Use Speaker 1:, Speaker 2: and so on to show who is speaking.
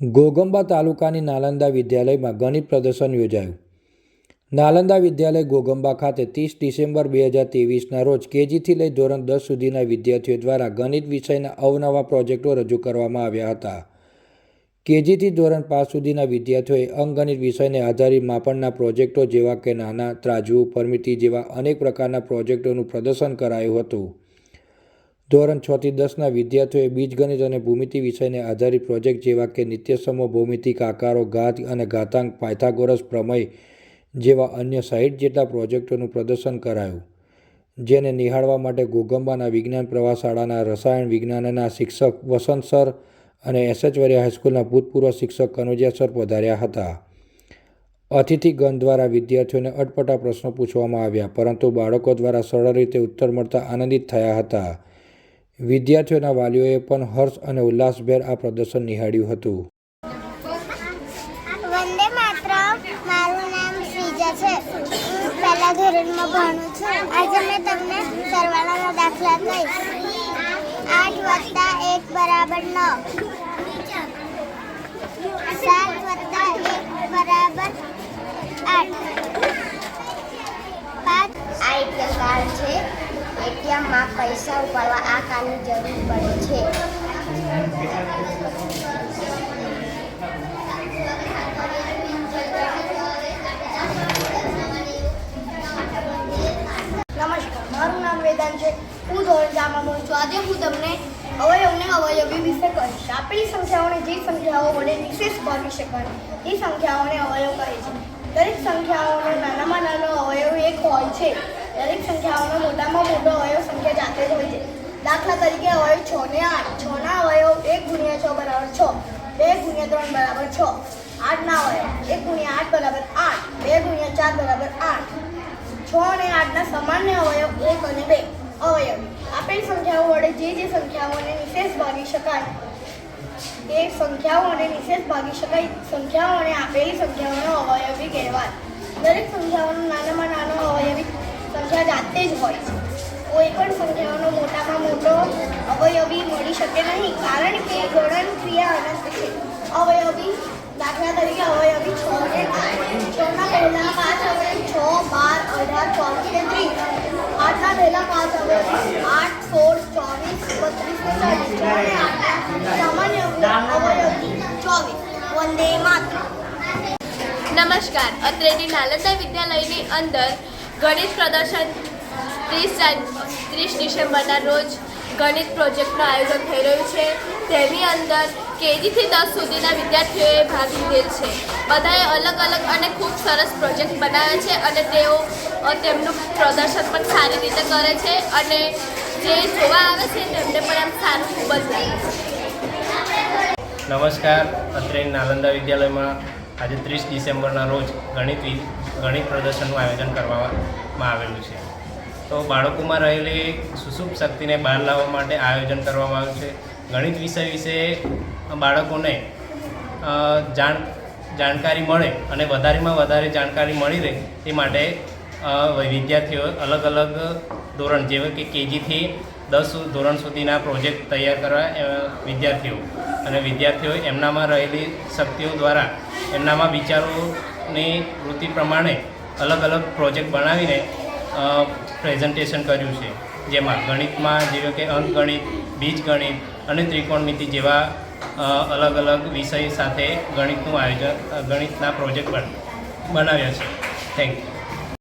Speaker 1: ઘોગંબા તાલુકાની નાલંદા વિદ્યાલયમાં ગણિત પ્રદર્શન યોજાયું. નાલંદા વિદ્યાલય ગોગંબા ખાતે ત્રીસ ડિસેમ્બર બે હજાર ત્રેવીસના રોજ કેજીથી લઈ ધોરણ દસ સુધીના વિદ્યાર્થીઓ દ્વારા ગણિત વિષયના અવનવા પ્રોજેક્ટો રજૂ કરવામાં આવ્યા હતા. કેજીથી ધોરણ પાંચ સુધીના વિદ્યાર્થીઓએ અંગણિત વિષયને આધારિત માપણના પ્રોજેક્ટો જેવા કે નાના, ત્રાજવું પરમિતિ જેવા અનેક પ્રકારના પ્રોજેક્ટોનું પ્રદર્શન કરાયું હતું. ધોરણ છ થી દસના વિદ્યાર્થીઓએ બીજગણિત અને ભૂમિતિ વિષયને આધારિત પ્રોજેક્ટ જેવા કે નિત્યસમો ભૌમિતિક આકારો, ઘાત અને ઘાતાંક પાયથાગોરસ પ્રમેય જેવા અન્ય સાહીઠ જેટલા પ્રોજેક્ટોનું પ્રદર્શન કરાયું, જેને નિહાળવા માટે ગોગંબાના વિજ્ઞાન પ્રવાહશાળાના રસાયણ વિજ્ઞાનના શિક્ષક વસંત સર અને એસએચવરિયા હાઈસ્કૂલના ભૂતપૂર્વ શિક્ષક કનોજિયા સર પધાર્યા હતા. અતિથિગણ દ્વારા વિદ્યાર્થીઓને અટપટા પ્રશ્નો પૂછવામાં આવ્યા, પરંતુ બાળકો દ્વારા સરળ રીતે ઉત્તર મળતા આનંદિત થયા હતા. વિદ્યાર્થીઓના વાલીઓએ પણ હર્ષ અને ઉલ્લાસભેર આ પ્રદર્શન નિહાળ્યું હતું.
Speaker 2: સાત એટીએમમાં પૈસા ઉપાડવા આ કાર્ડની જરૂર પડે છે.
Speaker 3: નમસ્કાર, મારું નામ વેદાંત છે. હું ધોરણ ચારમાં ભણું છું. આજે હું તમને અવયવને અવયવી વિશે કહીશ. આપેલી સંખ્યાઓને જે સંખ્યાઓ વડે નિશેષ ભાગી શકાય, એ સંખ્યાઓને અવયવ કહે છે. દરેક સંખ્યાઓનો નાનામાં નાનો અવયવ એક હોય છે. દરેક સંખ્યાઓનો મોટામાં મોટો અવયવ સંખ્યા જાતે જ હોય છે. દાખલા તરીકે અવયવ છ ને આઠ. છ ના અવયવ એક ગુણ્યા છ બરાબર છ. બે ગુણ્યા ત્રણ બરાબર છ. આઠના અવયવ એક ગુણ્યા આઠ બરાબર આઠ. બે ગુણ્યા ચાર બરાબર આઠ. છ અને આઠના સામાન્ય અવયવ એક અને બે અવયવ. આપેલ સંખ્યાઓ વડે જે જે સંખ્યાઓને નિશેષ ભાગી શકાય તે સંખ્યાઓને નિશેષ ભાગી શકાય. સંખ્યાઓને આપેલી સંખ્યાઓનો અવયવી કહેવાય. દરેક સંખ્યાઓનું અવયવી સંખ્યા જાતે જ હોય છે. કોઈ પણ સંખ્યાઓનો મોટામાં મોટો અવયવી મળી શકે નહીં, કારણ કે ગણન ક્રિયા અનંત છે. અવયવી દાખલા તરીકે અવયવી છ ને છના પહેલા પાંચ અવયવ છ, બાર, અઢાર, ચોવીસ ને ત્રીસ. આઠના પહેલા પાંચ અવયવ આઠ, સોળ, ચોવીસ, બત્રીસ ને ચાલીસ. છ ને આઠ. સામાન્ય અવયવી ચોવીસ. વંદે માત્ર
Speaker 4: નમસ્કાર. અત્રેની નાલંદા વિદ્યાલયની અંદર ગણિત પ્રદર્શન ત્રીસ ત્રીસ ડિસેમ્બરના રોજ ગણિત પ્રોજેક્ટનું આયોજન થઈ રહ્યું છે. તેની અંદર કેજીથી દસ સુધીના વિદ્યાર્થીઓએ ભાગ લીધેલ છે. બધાએ અલગ અલગ અને ખૂબ સરસ પ્રોજેક્ટ બનાવ્યા છે અને તેઓ તેમનું પ્રદર્શન પણ સારી રીતે કરે છે અને જે જોવા આવે છે તેમને પણ આમ સારું ખૂબ જ લાગે
Speaker 5: નમસ્કાર. અત્રે નાલંદા વિદ્યાલયમાં આજે ત્રીસ ડિસેમ્બરના રોજ ગણિત ગણિત પ્રદર્શનનું આયોજન કરવામાં આવેલું છે. તો બાળકોમાં રહેલી સુસુપ શક્તિને બહાર લાવવા માટે આયોજન કરવામાં આવ્યું છે. ગણિત વિષય વિશે બાળકોને જાણ, જાણકારી મળે અને વધારેમાં વધારે જાણકારી મળી રહે તે માટે વિદ્યાર્થીઓ અલગ અલગ ધોરણ, જેવા કે કેજીથી દસ ધોરણ સુધીના પ્રોજેક્ટ તૈયાર કરવા વિદ્યાર્થીઓ અને વિદ્યાર્થીઓ એમનામાં રહેલી શક્તિઓ દ્વારા એમનામાં વિચારોની વૃત્તિ પ્રમાણે અલગ અલગ પ્રોજેક્ટ બનાવીને પ્રેઝન્ટેશન કર્યું છે. જેમાં ગણિતમાં જેવા કે અંકગણિત, બીજગણિત અને ત્રિકોણમિતિ જેવા અલગ અલગ વિષય સાથે ગણિતનું આયોજન ગણિતના પ્રોજેક્ટ બન, બનાવ્યા છે. Thank you